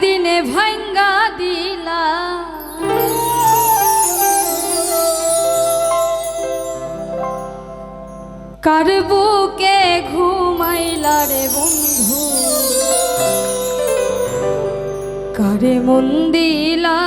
দিনে ভাঙ্গা দিলা। কার বুকে ঘুমাইলা রে বন্ধু? কারে মন দিলা?